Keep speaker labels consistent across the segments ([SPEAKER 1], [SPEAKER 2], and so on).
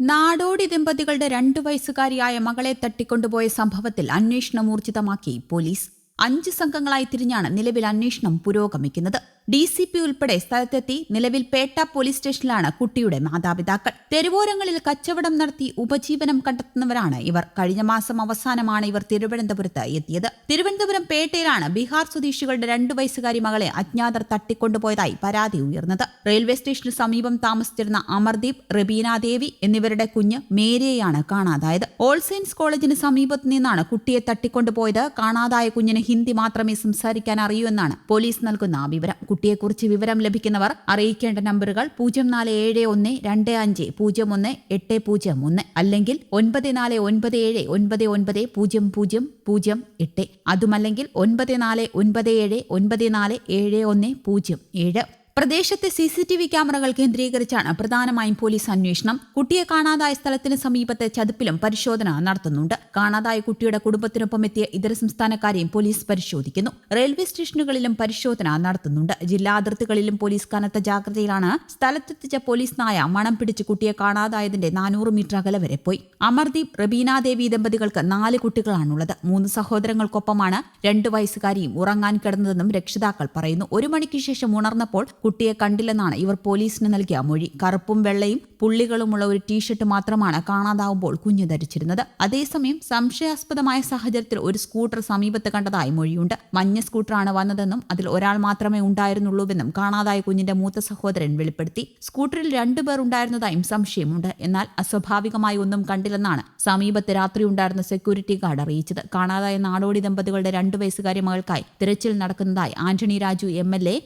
[SPEAKER 1] നാടോടി ദമ്പതികളുടെ രണ്ടു വയസ്സുകാരിയായ മകളെ തട്ടിക്കൊണ്ടുപോയ സംഭവത്തിൽ അന്വേഷണം ഊർജിതമാക്കി പോലീസ്. അഞ്ച് സംഘങ്ങളായി തിരിഞ്ഞാണ് നിലവിൽ അന്വേഷണം പുരോഗമിക്കുന്നത്. ഡി സി പി ഉൾപ്പെടെ സ്ഥലത്തെത്തി നിലവിൽ പേട്ട പോലീസ് സ്റ്റേഷനിലാണ് കുട്ടിയുടെ മാതാപിതാക്കൾ. തെരുവോരങ്ങളിൽ കച്ചവടം നടത്തി ഉപജീവനം കണ്ടെത്തുന്നവരാണ് ഇവർ. കഴിഞ്ഞ മാസം അവസാനമാണ് ഇവർ തിരുവനന്തപുരത്ത് എത്തിയത്. തിരുവനന്തപുരം പേട്ടയിലാണ് ബീഹാർ സ്വദേശികളുടെ രണ്ടു വയസ്സുകാരി മകളെ അജ്ഞാതർ തട്ടിക്കൊണ്ടുപോയതായി പരാതി ഉയർന്നത്. റെയിൽവേ സ്റ്റേഷന് സമീപം താമസിച്ചിരുന്ന അമർദീപ് റബീന ദേവി എന്നിവരുടെ കുഞ്ഞ് മേരിയെയാണ് കാണാതായത്. ഓൾ സെയിൻസ് കോളേജിന് സമീപത്ത് നിന്നാണ് കുട്ടിയെ തട്ടിക്കൊണ്ടുപോയത്. കാണാതായ കുഞ്ഞിന് ഹിന്ദി മാത്രമേ സംസാരിക്കാൻ അറിയൂ എന്നാണ് പോലീസ് നൽകുന്ന വിവരം. കുട്ടിയെക്കുറിച്ച് വിവരം ലഭിക്കുന്നവർ അറിയിക്കേണ്ട നമ്പറുകൾ പൂജ്യം നാല് ഏഴ് ഒന്ന് രണ്ട് അഞ്ച് പൂജ്യം ഒന്ന് എട്ട് പൂജ്യം ഒന്ന് അല്ലെങ്കിൽ ഒൻപത് നാല് ഒൻപത് ഏഴ് ഒൻപത് ഒൻപത് പൂജ്യം പൂജ്യം പൂജ്യം എട്ട്. അതുമല്ലെങ്കിൽ ഒൻപത് നാല് ഒൻപത് ഏഴ് ഒൻപത് നാല് ഏഴ് ഒന്ന് പൂജ്യം ഏഴ്. പ്രദേശത്തെ സി സി ടി വി ക്യാമറകൾ കേന്ദ്രീകരിച്ചാണ് പ്രധാനമായും പോലീസ് അന്വേഷണം. കുട്ടിയെ കാണാതായ സ്ഥലത്തിന് സമീപത്തെ ചതുപ്പിലും പരിശോധന നടത്തുന്നുണ്ട്. കാണാതായ കുട്ടിയുടെ കുടുംബത്തിനൊപ്പം എത്തിയ ഇതര സംസ്ഥാനക്കാരെയും പോലീസ് പരിശോധിക്കുന്നു. റെയിൽവേ സ്റ്റേഷനുകളിലും പരിശോധന നടത്തുന്നുണ്ട്. ജില്ലാ അതിർത്തികളിലും പോലീസ് കനത്ത ജാഗ്രതയിലാണ് സ്ഥലത്തെത്തിച്ച പോലീസ് നായ മണം പിടിച്ച് കുട്ടിയെ കാണാതായതിന്റെ നാനൂറ് മീറ്റർ അകലെ വരെ പോയി. അമർദീപ് റബീനാദേവി ദമ്പതികൾക്ക് നാല് കുട്ടികളാണുള്ളത്. മൂന്ന് സഹോദരങ്ങൾക്കൊപ്പമാണ് രണ്ട് വയസ്സുകാരിയും ഉറങ്ങാൻ കിടന്നതെന്നും രക്ഷിതാക്കൾ പറയുന്നു. ഒരു മണിക്ക് ശേഷം ഉണർന്നപ്പോൾ കുട്ടിയെ കണ്ടില്ലെന്നാണ് ഇവർ പോലീസിന് നൽകിയ മൊഴി. കറുപ്പും വെള്ളയും പുള്ളികളുമുള്ള ഒരു ടീഷർട്ട് മാത്രമാണ് കാണാതാവുമ്പോൾ കുഞ്ഞ് ധരിച്ചിരുന്നത്. അതേസമയം സംശയാസ്പദമായ സാഹചര്യത്തിൽ ഒരു സ്കൂട്ടർ സമീപത്ത് കണ്ടതായി മൊഴിയുണ്ട്. മഞ്ഞ സ്കൂട്ടറാണ് വന്നതെന്നും അതിൽ ഒരാൾ മാത്രമേ ഉണ്ടായിരുന്നുള്ളൂവെന്നും കാണാതായ കുഞ്ഞിന്റെ മൂത്ത സഹോദരൻ വെളിപ്പെടുത്തി. സ്കൂട്ടറിൽ രണ്ടുപേർ ഉണ്ടായിരുന്നതായും സംശയമുണ്ട്. എന്നാൽ അസ്വാഭാവികമായി ഒന്നും കണ്ടില്ലെന്നാണ് സമീപത്ത് രാത്രി ഉണ്ടായിരുന്ന സെക്യൂരിറ്റി ഗാർഡ് അറിയിച്ചത്. കാണാതായ നാടോടി ദമ്പതികളുടെ രണ്ടു വയസ്സുകാരി മകൾക്കായി തിരച്ചിൽ നടക്കുന്നതായി Antony Raju M L A.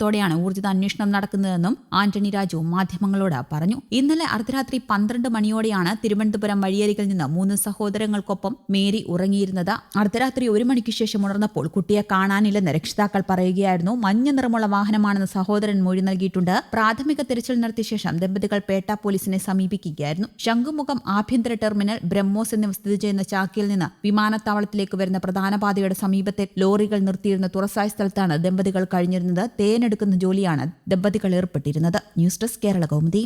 [SPEAKER 1] സഹകരണത്തോടെയാണ് ഊർജിത അന്വേഷണം നടക്കുന്നതെന്നും ആന്റണി രാജു മാധ്യമങ്ങളോട് പറഞ്ഞു. ഇന്നലെ അർദ്ധരാത്രി പന്ത്രണ്ട് മണിയോടെയാണ് തിരുവനന്തപുരം വഴിയരികിൽ നിന്ന് മൂന്ന് സഹോദരങ്ങൾക്കൊപ്പം മേരി ഉറങ്ങിയിരുന്നത്. അർദ്ധരാത്രി ഒരു മണിക്ക് ശേഷം ഉണർന്നപ്പോൾ കുട്ടിയെ കാണാനില്ലെന്ന് രക്ഷിതാക്കൾ പറയുകയായിരുന്നു. മഞ്ഞ നിറമുള്ള വാഹനമാണെന്ന് സഹോദരൻ മൊഴി നൽകിയിട്ടുണ്ട്. പ്രാഥമിക തിരച്ചിൽ നടത്തിയ ശേഷം ദമ്പതികൾ പേട്ട പോലീസിനെ സമീപിക്കുകയായിരുന്നു. ശംഖുമുഖം ആഭ്യന്തര ടെർമിനൽ ബ്രഹ്മോസ് എന്നിവ സ്ഥിതി ചെയ്യുന്ന ചാക്കിയിൽ നിന്ന് വിമാനത്താവളത്തിലേക്ക് വരുന്ന പ്രധാന പാതയുടെ സമീപത്തെ ലോറികൾ നിർത്തിയിരുന്ന തുറസായ സ്ഥലത്താണ് ദമ്പതികൾ കഴിഞ്ഞിരുന്നത്. തേനെടുക്കുന്ന ജോലിയാണ് ദമ്പതികൾ ഏർപ്പെട്ടിരുന്നത്. News desk Kerala Kaumudi.